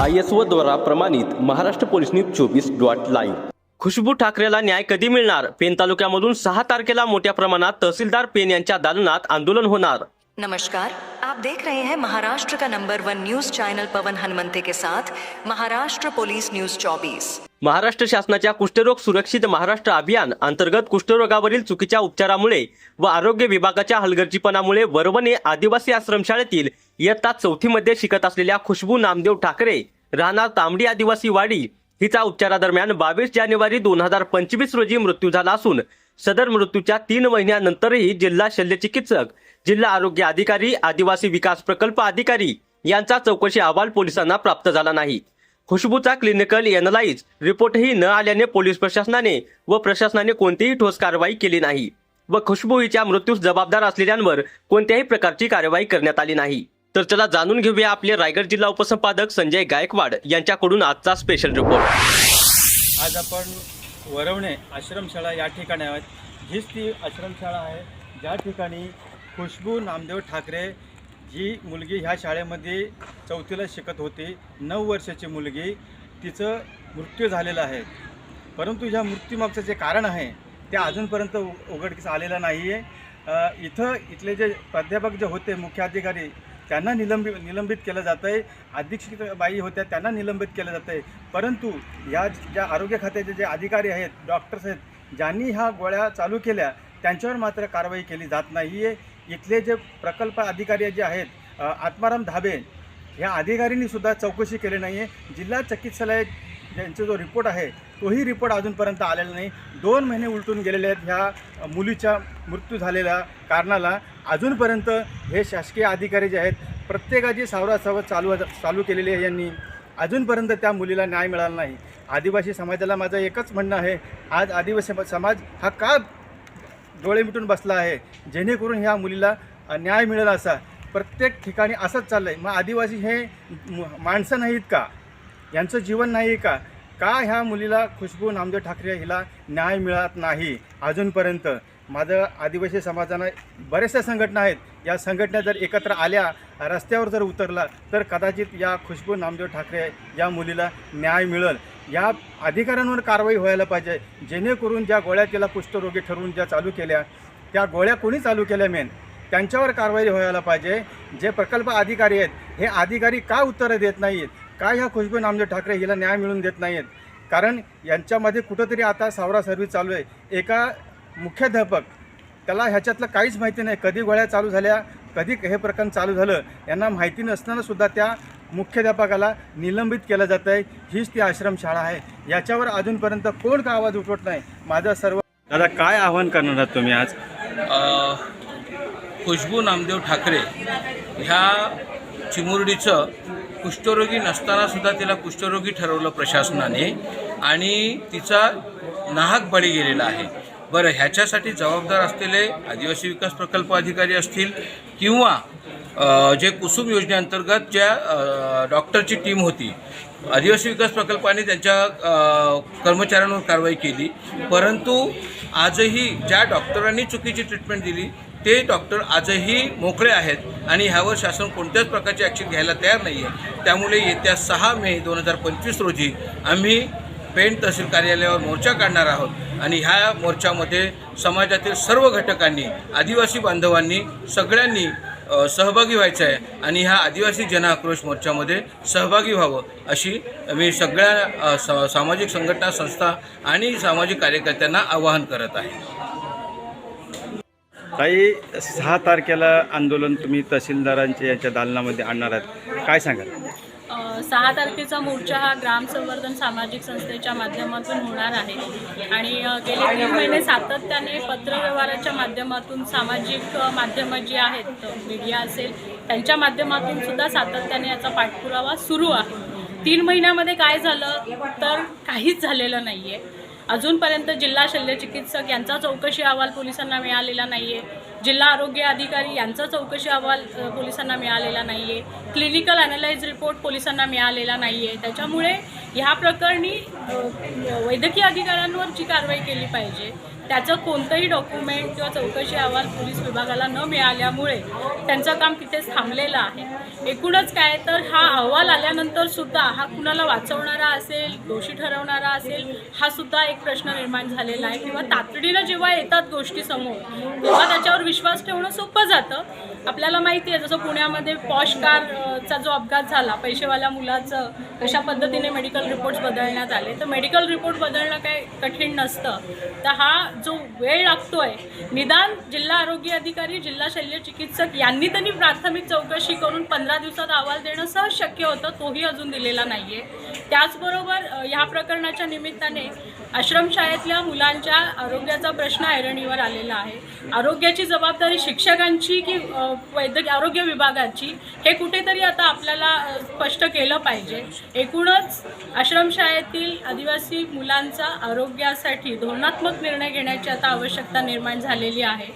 I S O द्वारा प्रमाणित Maharashtra police news चोवीस डॉट लाईव्ह. खुशबू ठाकरेला न्याय कधी मिळणार? पेन तालुक्यामधून सहा तारखेला मोठ्या प्रमाणात तहसीलदार पेन यांच्या दालनात आंदोलन होणार. नमस्कार. आप देख रहे हैं महाराष्ट्र का number one news channel Pavan Hanumante के साथ महाराष्ट्र पुलिस न्यूज 24 महाराष्ट्र शासनाच्या कुष्ठरोग सुरक्षित महाराष्ट्र अभियान अंतर्गत कुष्ठरोगावरील चुकीच्या उपचारामुळे व आरोग्य विभागाच्या हलगर्जीपणामुळे वरवणे आदिवासी आश्रमशाळेतील इयत्ता चौथीमध्ये शिकत असलेल्या खुशबू नामदेव ठाकरे राहणार तांबडी आदिवासी वाडी हिचा उपचारादरम्यान बावीस जानेवारी दोन हजार पंचवीस रोजी मृत्यू झाला असून सदर मृत्यूच्या तीन महिन्यानंतरही जिल्हा शल्यचिकित्सक जिल्हा आरोग्य अधिकारी आदिवासी विकास प्रकल्प अधिकारी यांचा चौकशी अहवाल पोलिसांना प्राप्त झाला नाही. खुशबूचा क्लिनिकल एनालाइज रिपोर्टही न आल्याने पोलीस प्रशासनाने व प्रशासनाने कोणतीही ठोस कारवाई केली नाही व खुशबू हिच्या मृत्यूस जबाबदार असलेल्यांवर कोणत्याही प्रकारची कारवाई करण्यात आली नाही. तर चला जाणून घेऊया आपले रायगड जिल्हा उपसंपादक संजय गायकवाड यांच्याकडून आजचा स्पेशल रिपोर्ट आज आपण वरवणे आश्रमशाळा या ठिकाणी आहोत. हीच ती आश्रमशाळा आहे. ज्या ठिकाणी खुशबू नामदेव ठाकरे जी मुलगी ह्या शाळेमध्ये चौथीला शिकत होती नऊ वर्षाची मुलगी तिचं मृत्यू झालेला आहे. परंतु ह्या मृत्यूमागचं जे कारण आहे ते अजूनपर्यंत उ- उघडकीस आलेलं नाही आहे इथं इथले जे प्राध्यापक जे होते मुख्याधिकारी त्यांना निलंबित निलंबित केलं जातं आहे अधीक्षित बाई होत्या त्यांना निलंबित केलं जातं आहे परंतु या ज्या आरोग्य खात्याचे जे अधिकारी आहेत डॉक्टर्स आहेत ज्यांनी ह्या गोळ्या चालू केल्या त्यांच्यावर मात्र कारवाई केली जात नाही आहे इथले जे प्रकल्प अधिकारी जे आहेत आत्माराम धाबे ह्या अधिकाऱ्यांनी चौकशी केली नाही आहे जिल्हा चिकित्सालय ज्यांचा जो रिपोर्ट आहे तोही रिपोर्ट अजूनपर्यंत आलेला नाही. दोन महिने उलटून गेलेले आहेत ह्या मुलीच्या मृत्यू झालेल्या कारणाला. अजूनपर्यंत हे शासकीय अधिकारी जे आहेत प्रत्येकाची सावरासावत चालू चालू केलेली आहे यांनी. अजूनपर्यंत त्या मुलीला न्याय मिळाला नाही. आदिवासी समाजाला माझं एकच म्हणणं आहे आज आदिवासी समाज हा का डोळे मिटून बसला आहे. जेणेकरून ह्या मुलीला न्याय मिळेल असा. प्रत्येक ठिकाणी असंच चाललं आहे मग आदिवासी हे माणसं नाहीत का? यांचं जीवन नाही का? का ह्या मुलीला खुशबू नामदेव ठाकरे हिला न्याय मिळत नाही अजूनपर्यंत? माझं आदिवासी समाजानं बऱ्याचशा संघटना आहेत. या संघटना जर एकत्र आल्या रस्त्यावर जर उतरला तर कदाचित या खुशबू नामदेव ठाकरे या मुलीला न्याय मिळेल. या अधिकाऱ्यांवर कारवाई व्हायला पाहिजे. जेणेकरून ज्या गोळ्या तिला कुष्ठरोगी ठरवून ज्या चालू केल्या त्या गोळ्या कोणी चालू केल्या मेन? त्यांच्यावर कारवाई व्हायला पाहिजे. जे प्रकल्प अधिकारी आहेत हे अधिकारी का उत्तरं देत नाहीत? का ह्या खुशबू नामदेव ठाकरे हिला न्याय मिळून देत नाहीत? कारण यांच्यामध्ये कुठंतरी आता सावरा सर्व्हिस चालू आहे. एका मुख्याध्यापक त्याला ह्याच्यातलं काहीच माहिती नाही. कधी गोळ्या चालू झाल्या कधी हे प्रकरण चालू झालं यांना माहिती नसताना सुद्धा त्या मुख्याध्यापकाला निलंबित केलं जातं आहे. हीच ती आश्रमशाळा आहे. याच्यावर अजूनपर्यंत कोण का आवाज उठवत नाही? माझं सर्व दादा काय आव्हान करणार आहात तुम्ही आज? खुशबू नामदेव ठाकरे ह्या चिमुरडीचं कुष्ठरोगी नसताना सुद्धा तिला कुष्ठरोगी ठरवलं प्रशासनाने आणि तिचा नाहक बळी गेलेला आहे. बरं ह्याच्यासाठी जबाबदार असलेले आदिवासी विकास प्रकल्प अधिकारी असतील किंवा जे कुसुम योजनेअंतर्गत ज्या डॉक्टरची टीम होती आदिवासी विकास प्रकल्पाने त्यांच्या कर्मचाऱ्यांवर कारवाई केली. परंतु आजही ज्या डॉक्टरांनी चुकीची ट्रीटमेंट दिली ते डॉक्टर आजही मोकळे आहेत आणि ह्यावर शासन कोणत्याच प्रकारची ॲक्शन घ्यायला तयार नाही आहे त्यामुळे येत्या सहा मे दोन हजार पंचवीस रोजी आम्ही पेण तहसील कार्यालयावर मोर्चा काढणार आहोत आणि ह्या मोर्चामध्ये समाजातील सर्व घटकांनी आदिवासी बांधवांनी सगळ्यांनी सहभागी व्हायचं आहे आणि ह्या आदिवासी जनआक्रोश मोर्चामध्ये सहभागी व्हावं अशी मी सगळ्या स- सामाजिक संघटना संस्था आणि सामाजिक कार्यकर्त्यांना आवाहन करत आहे. काही सहा तारखेला आंदोलन तुम्ही तहसीलदारांच्या याच्या दालनामध्ये आणणार आहात. काय सांगाल? सहा तारखेचा मोर्चा हा ग्राम संवर्धन सामाजिक संस्थेच्या माध्यमातून होणार आहे. आणि गेले तीन महिने सातत्याने पत्रव्यवहाराच्या माध्यमातून सामाजिक माध्यमं जी आहेत मीडिया असेल त्यांच्या माध्यमातून सुद्धा सातत्याने याचा पाठपुरावा सुरू आहे. तीन महिन्यामध्ये काय झालं तर काहीच झालेलं नाही आहे अजूनपर्यंत जिल्हा शल्यचिकित्सक यांचा चौकशी अहवाल पोलिसांना मिळालेला नाही आहे जिल्हा आरोग्य अधिकारी यांचा चौकशी अहवाल पोलिसांना मिळालेला नाही आहे क्लिनिकल अनालाइज रिपोर्ट पोलिसांना मिळालेला नाही आहे त्याच्यामुळे ह्या प्रकरणी वैद्यकीय अधिकाऱ्यांवर जी कारवाई केली पाहिजे. त्याचं कोणतंही डॉक्युमेंट किंवा चौकशी अहवाल पोलीस विभागाला न मिळाल्यामुळे त्यांचं काम तिथेच थांबलेलं आहे. एकूणच काय तर हा अहवाल आल्यानंतर सुद्धा हा कुणाला वाचवणारा असेल दोषी ठरवणारा असेल हा सुद्धा एक प्रश्न निर्माण झालेला आहे. किंवा तातडीनं जेव्हा येतात गोष्टी समोर तेव्हा त्याच्यावर विश्वास ठेवणं सोपं जातं. आपल्याला माहिती आहे जसं पुण्यामध्ये पॉश कारचा जो अपघात झाला पैसेवाल्या मुलाचं कशा पद्धतीने मेडिकल रिपोर्ट्स बदलण्यात आले. तर मेडिकल रिपोर्ट बदलणं काही कठीण नसतं. तर हा जो वेळ लागतोय निदान जिल्हा आरोग्य अधिकारी जिल्हा शल्य चिकित्सक यांनी त्यांनी प्राथमिक चौकशी करून पंधरा दिवसात अहवाल देणं सहज शक्य होतं तोही अजून दिलेला नाही आहे त्याचबरोबर ह्या प्रकरणाच्या निमित्ताने आश्रमशाळेतल्या मुलांच्या आरोग्याचा प्रश्न ऐरणीवर आलेला आहे. आरोग्याची जबाबदारी शिक्षकांची की वैद्यकीय आरोग्य विभागाची हे कुठेतरी आता आपल्याला स्पष्ट केलं पाहिजे. एकूणच आश्रमशाळेतील आदिवासी मुलांचा आरोग्यासाठी धोरणात्मक निर्णय घेण्याची आता आवश्यकता निर्माण झालेली आहे.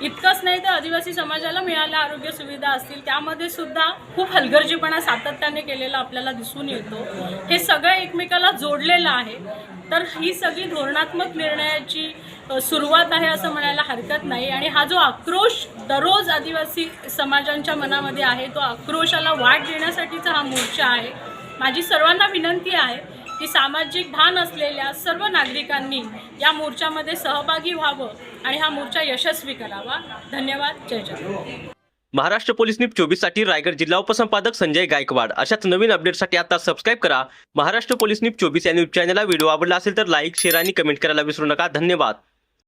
इतकंच नाही तर आदिवासी समाजाला मिळाल्या आरोग्य सुविधा असतील त्यामध्ये सुद्धा खूप हलगर्जीपणा सातत्याने केलेला आपल्याला दिसून येतो. हे सगळं एकमेकाला जोडलेलं आहे. तर ही सगळी धोरणात्मक निर्णयाची सुरुवात आहे असं म्हणायला हरकत नाही. आणि हा जो आक्रोश दररोज आदिवासी समाजांच्या मनामध्ये आहे तो आक्रोशाला वाट देण्यासाठीचा हा मोर्चा आहे. माझी सर्वांना विनंती आहे की सामाजिक भान असलेल्या सर्व नागरिकांनी या मोर्चामध्ये सहभागी व्हावं आणि हा मोर्चा यशस्वी करावा. धन्यवाद. जय जय महाराष्ट्र पोलीस न्यूज चोवीससाठी रायगड जिल्हा उपसंपादक संजय गायकवाड. अशाच नवीन अपडेटसाठी आता सबस्क्राईब करा. महाराष्ट्र पोलीस न्यूज चोवीस या न्यूज चॅनलला व्हिडिओ आवडला असेल तर लाईक शेअर आणि कमेंट करायला विसरू नका. धन्यवाद.